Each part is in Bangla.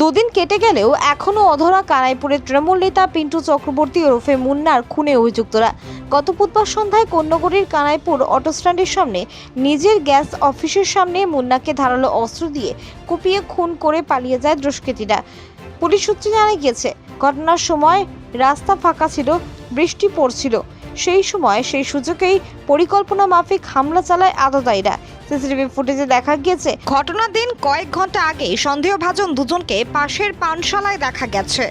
দুদিন কেটে গেলেও এখনও অধরা কানাইপুরের তৃণমূল নেতা পিন্টু চক্রবর্তী ওরফে মুন্নার খুনে অভিযুক্তরা। গত বুধবার সন্ধ্যায় কন্যগড়ির কানাইপুর অটো স্ট্যান্ডের সামনে নিজের গ্যাস অফিসের সামনে মুন্নাকে ধারালো অস্ত্র দিয়ে কুপিয়ে খুন করে পালিয়ে যায় দুষ্কৃতীরা। পুলিশ সূত্রে জানা গিয়েছে, ঘটনার সময় রাস্তা ফাঁকা ছিল, বৃষ্টি পড়ছিল। সেই সময় সেই সুযোগেই পরিকল্পনা মাফিক হামলা চালায় আততায়ীরা সিসিটিভি ফুটেজে দেখা গিয়েছে। ঘটনার দিন কয়েক ঘণ্টা আগে সন্দেহভাজন দুজনকে পাশের পানশালায় দেখা গেছে।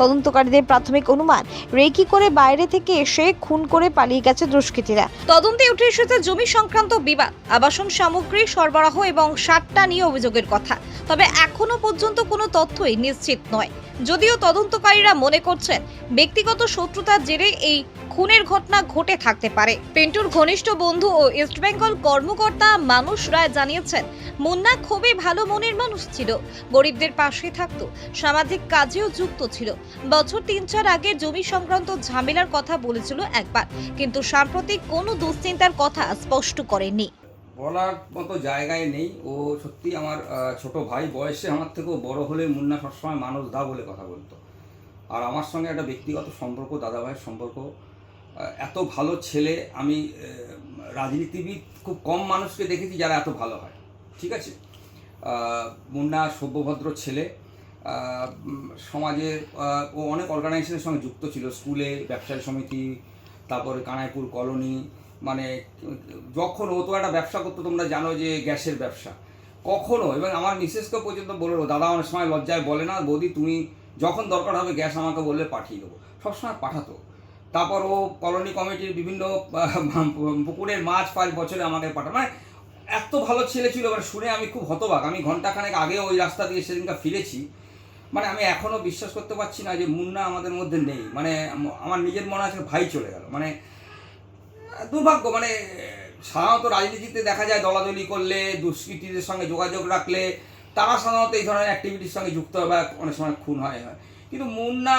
তদন্তকারীদের প্রাথমিক অনুমান, রেকি করে বাইরে থেকে এসে খুন করে পালিয়ে গেছে দুষ্কৃতীরা। তদন্তে উঠে এসেছে জমি সংক্রান্ত বিবাদ, আবাসন সামগ্রী সরবরাহ এবং সাতটা নিয়ে অভিযোগের কথা। তবে এখনও পর্যন্ত কোনো তথ্যই নিশ্চিত নয়। যদিও তদন্তকারীরা মনে করছেন, ব্যক্তিগত শত্রুতার জেরে এই খুনের ঘটনা ঘটে থাকতে পারে। পেন্টুর ঘনিষ্ঠ বন্ধু ও ইস্টবেঙ্গল কর্মকর্তা মানুষ রায় জানিয়েছেন, মুন্না খুবই ভালো মনের মানুষ ছিল, গরিবদের পাশে থাকতো, সামাজিক কাজেও যুক্ত ছিল। বছর তিন চার আগে জমি সংক্রান্ত ঝামেলার কথা বলেছিল একবার, কিন্তু সাম্প্রতিক কোনো দুশ্চিন্তার কথা স্পষ্ট করেননি। বলার মতো জায়গায় নেই। ও সত্যি আমার ছোট ভাই বয়সে আমার থেকেও বড় হলে মুন্না সবসময় মানুষ দা বলে কথা বলতো। আর আমার সঙ্গে একটা ব্যক্তিগত সম্পর্ক, দাদা ভাইয়ের সম্পর্ক এত ভালো ছেলে, আমি রাজনীতিবিদ, খুব কম মানুষকে দেখেছি যারা এত ভালো হয়। ঠিক আছে? মুন্না সভ্যভদ্র ছেলে সমাজে ও অনেক অর্গানাইজেশনের সঙ্গে যুক্ত ছিল, স্কুলে, ব্যবসায়ী সমিতি, তারপরে কানাইপুর কলোনি মানে যখন ও তো একটা ব্যবসা করতো, তোমরা জানো যে গ্যাসের ব্যবসা। কখনো, এবং আমার মিসেসকে পর্যন্ত বলল দাদা অনেক সময় লজ্জায় বলে না, বৌদি তুমি যখন দরকার হবে গ্যাস আমাকে বললে পাঠিয়ে দেবো। সবসময় পাঠাতো। তারপর ও কলোনি কমিটির বিভিন্ন পুকুরের মাছ পাঁচ বছরে আমাকে পাঠায়। মানে এত ভালো ছেলে ছিল, এবার শুনে আমি খুব হতবাক। আমি ঘন্টাখানেক আগে ওই রাস্তা দিয়ে সেদিনটা ফিরেছি। মানে আমি এখনও বিশ্বাস করতে পারছি না যে মুন্না আমাদের মধ্যে নেই। মানে আমার নিজের মনে আছে ভাই চলে গেল। মানে দুর্ভাগ্য মানে সাধারণত রাজনীতিতে দেখা যায় দলাদলি করলে, দুষ্কৃতীদের সঙ্গে যোগাযোগ রাখলে, তারা সাধারণত এই ধরনের অ্যাক্টিভিটির সঙ্গে যুক্ত হয় বা অনেক সময় খুন হয় হয়। কিন্তু মুন্না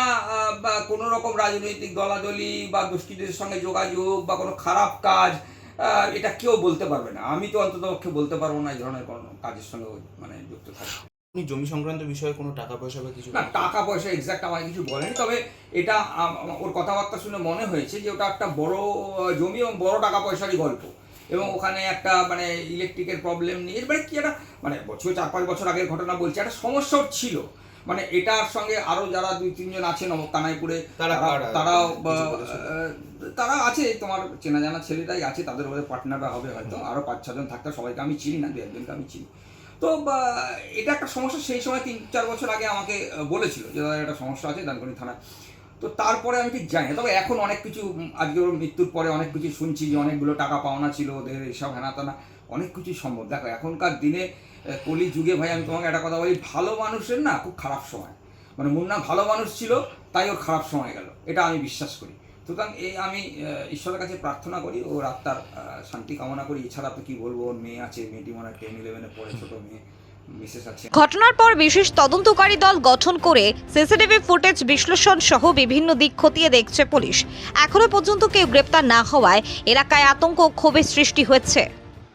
বা কোনো রকম রাজনৈতিক দলাদলি বা দুষ্কৃতীদের সঙ্গে যোগাযোগ বা কোনো খারাপ কাজ এটা কেউ বলতে পারবে না। আমি তো অন্তত পক্ষে বলতে পারব না এই ধরনের কোনো কাজের সঙ্গে মানে যুক্ত থাকে আপনি জমি সংক্রান্ত বিষয়ে কোনো টাকা পয়সা বা কিছু না টাকা পয়সা এক্সাক্ট আমাকে কিছু বলেনি তবে এটা ওর কথাবার্তা শুনে মনে হয়েছে যে ওটা একটা বড় জমি এবং বড় টাকা পয়সারই গল্প। এবং ওখানে একটা মানে ইলেকট্রিকের প্রবলেম নিয়ে মানে কি একটা মানে বছর চার পাঁচ বছর আগের ঘটনা বলছি একটা সমস্যা ওর ছিল। মানে এটার সঙ্গে আরও যারা দুই তিনজন আছেন কানাইপুরে তারা তারা আছে তোমার চেনা জানা ছেলেটাই আছে তাদের ওদের পার্টনাররা হবে হয়তো আরও পাঁচ ছজন থাকতে সবাইকে আমি চিনি না দু একজনকে আমি চিনি। তো এটা একটা সমস্যা সেই সময় তিন চার বছর আগে আমাকে বলেছিল যে দাদা একটা সমস্যা আছে দানকনি থানা তো তারপরে আমি ঠিক জানি। তবে এখন অনেক কিছু আজকে ওর মৃত্যুর পরে অনেক কিছু শুনছি যে অনেকগুলো টাকা পাওনা ছিল, ওদের এইসব হেনা তেনা, অনেক কিছুই সম্ভব। দেখো, এখনকার দিনে কলি যুগে ভাই, আমি তোমাকে একটা কথা বলি, ভালো মানুষের না খুব খারাপ সময়। মানে মুন্না ভালো মানুষ ছিল, তাই ওর খারাপ সময় গেল। এটা আমি বিশ্বাস করি। সুতরাং এই আমি ঈশ্বরের কাছে প্রার্থনা করি, ও আত্মার শান্তি কামনা করি। এছাড়া তো কি বলব, ওর মেয়ে আছে, মেয়েটি মনে হয় টেন ইলেভেনে পড়ে, ছোটো মেয়ে। ঘটনার পর বিশেষ তদন্তকারী দল গঠন করে সিসিটিভি ফুটেজ বিশ্লেষণ সহ বিভিন্ন দিক খতিয়ে দেখছে পুলিশ। এখনও পর্যন্ত কেউ গ্রেপ্তার না হওয়ায় এলাকায় আতঙ্ক ক্ষোভের সৃষ্টি হচ্ছে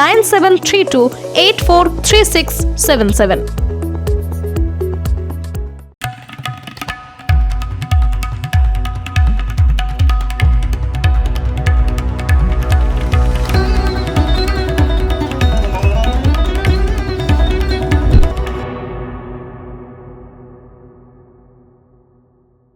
nine seven three two eight four three six seven seven